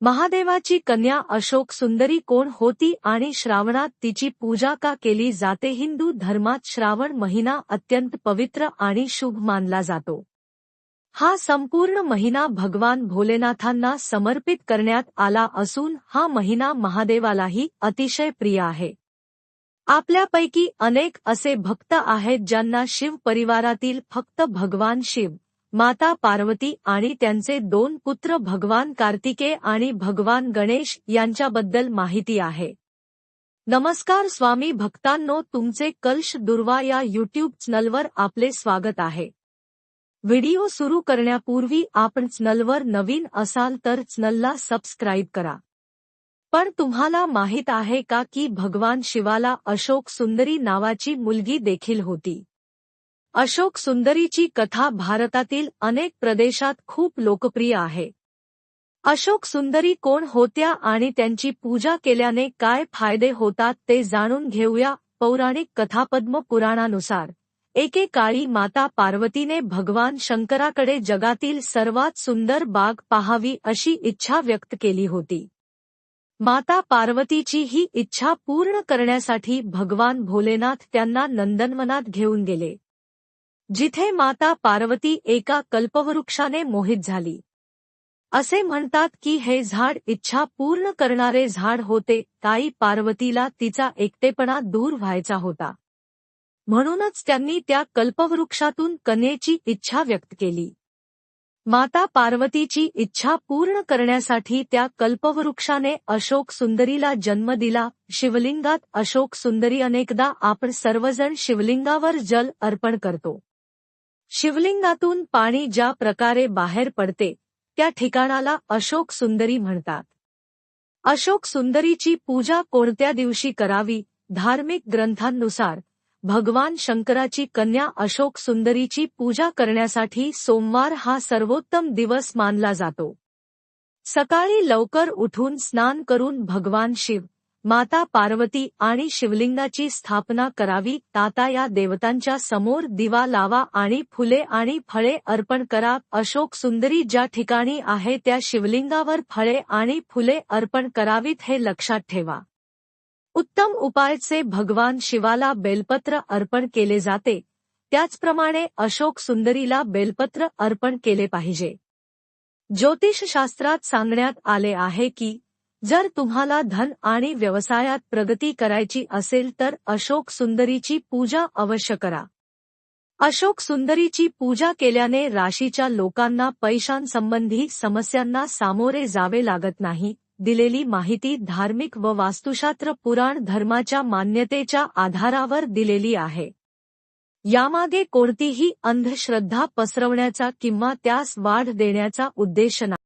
महादेवाची कन्या अशोक सुंदरी कोण होती आणि श्रावणात तिची पूजा का केली जाते हिंदू धर्मात श्रावण महिना अत्यंत पवित्र आणि शुभ मानला जातो. हा संपूर्ण महिना भगवान भोलेनाथांना समर्पित करण्यात आला असून हा महिना महादेवालाही अतिशय प्रिय आहे. आपल्यापैकी अनेक असे भक्त आहेत ज्यांना शिव परिवारातील फक्त भगवान शिव माता पार्वती आणि त्यांचे दोन पुत्र भगवान कार्तिके आणि भगवान गणेश यांच्याबद्दल माहिती आहे. नमस्कार स्वामी भक्तांनो तुमचे कल्श दुर्वा या युट्यूब चॅनलवर आपले स्वागत आहे. व्हिडिओ सुरू करण्यापूर्वी आपण चॅनलवर नवीन असाल तर चॅनलला सबस्क्राईब करा. पण तुम्हाला माहीत आहे का की भगवान शिवाला अशोक सुंदरी नावाची मुलगी देखील होती. अशोक सुंदरीची कथा भारतातील अनेक प्रदेशात खूप लोकप्रिय आहे. अशोक सुंदरी कोण होत्या आणि त्यांची पूजा केल्याने काय फायदे होतात ते जाणून घेऊया पौराणिक कथापद्म पुराणानुसार. एकेकाळी माता पार्वतीने भगवान शंकराकडे जगातील सर्वात सुंदर बाग पाहावी अशी इच्छा व्यक्त केली होती. माता पार्वतीची ही इच्छा पूर्ण करण्यासाठी भगवान भोलेनाथ त्यांना नंदनवनात घेऊन गेले. जिथे माता पार्वती एका कल्पवृक्षाने मोहित झाली. असे म्हणतात की हे झाड इच्छा पूर्ण करणारे झाड होते ताई पार्वतीला तिचा एकटेपणा दूर व्हायचा होता. म्हणूनच त्यांनी त्या कल्पवृक्षातून कन्येची इच्छा व्यक्त केली. माता पार्वतीची इच्छा पूर्ण करण्यासाठी त्या कल्पवृक्षाने अशोक सुंदरीला जन्म दिला. शिवलिंगात अशोक सुंदरी अनेकदा आपण सर्वजण शिवलिंगावर जल अर्पण करतो. शिवलिंगातून पाणी ज्या प्रकारे बाहेर पडते त्या ठिकाणाला अशोक सुंदरी म्हणतात. अशोक सुंदरीची पूजा कोणत्या दिवशी करावी धार्मिक ग्रंथांनुसार भगवान शंकराची कन्या अशोक सुंदरीची पूजा करण्यासाठी सोमवार हा सर्वोत्तम दिवस मानला जातो. सकाळी लवकर उठून स्नान करून भगवान शिव माता पार्वती आणि शिवलिंगाची स्थापना करावी ताता या देवतांच्या समोर दिवा लावा आणि फुले आणि फळे अर्पण करा. अशोक सुंदरी ज्या ठिकाणी आहे त्या शिवलिंगावर फळे आणि फुले अर्पण करावीत हे लक्षात ठेवा. उत्तम उपायचे भगवान शिवाला बेलपत्र अर्पण केले जाते. त्याचप्रमाणे अशोक सुंदरीला बेलपत्र अर्पण केले पाहिजे. ज्योतिषशास्त्रात सांगण्यात आले आहे की जर तुम्हाला धन आणि व्यवसायात प्रगती करायची असेल तर अशोक सुंदरीची पूजा अवश्य करा. अशोक सुंदरीची पूजा केल्याने राशीच्या लोकांना पैशांसंबंधी समस्यांना सामोरे जावे लागत नाही दिलेली माहिती धार्मिक व वास्तुशास्त्र पुराण धर्माच्या मान्यतेच्या आधारावर दिलेली आहे. यामागे कोणतीही अंधश्रद्धा पसरवण्याचा किंवा त्यास वाढ देण्याचा उद्देश नाही.